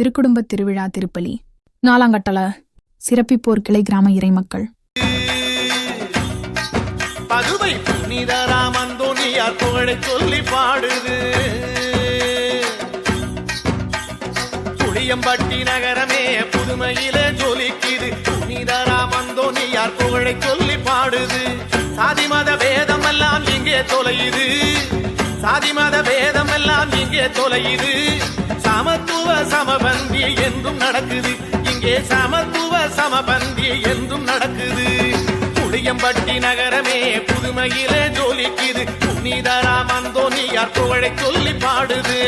திருக்குடும்ப திருவிழா திருப்பலி. நாலாங்கட்டள சிறப்பிப்போர் கிளை கிராம இறைமக்கள். பதுவை புனிதராம் அந்தோனியார் புகழை சொல்லி பாடுது. புளியம்பட்டி நகரமே புதுமையிலே ஜொலிக்குது. புனிதராம் அந்தோனியார் புகழை சொல்லி பாடுது. சாதி மத பேதம் எல்லாம் இங்கே தொலையுது. சாதி மத பேதம் எல்லாம் இங்கே தொலையுது. சமத்துவ சமபந்தி என்றும் நடக்குது. இங்கே சமத்துவ சமபந்தி என்றும் நடக்குது. புளியம்பட்டி நகரமே புதுமையிலே ஜோலிக்குது. புனிதராம் அந்தோனியார் புகழை சொல்லி பாடுது.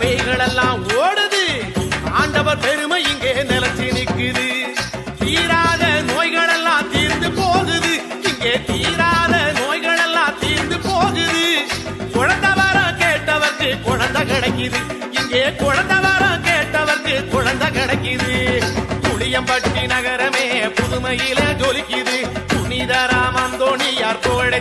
பேய்களெல்லாம் எல்லாம் ஓடுது. ஆண்டவர் பெருமை இங்கே நிலச்சி நிக்குது. தீராத நோய்கள் எல்லாம் தீர்ந்து போகுது. இங்கே தீராத நோய்கள் எல்லாம் தீர்ந்து போகுது. குழந்தை வர கேட்டவர்க்கு குழந்தை கிடைக்குது. இங்கே குழந்தை வர கேட்டவர்க்கு குழந்தை கிடைக்குது. புளியம்பட்டி நகரமே புதுமையில ஜொலிக்குது. புனிதராம் அந்தோணியார் புகழை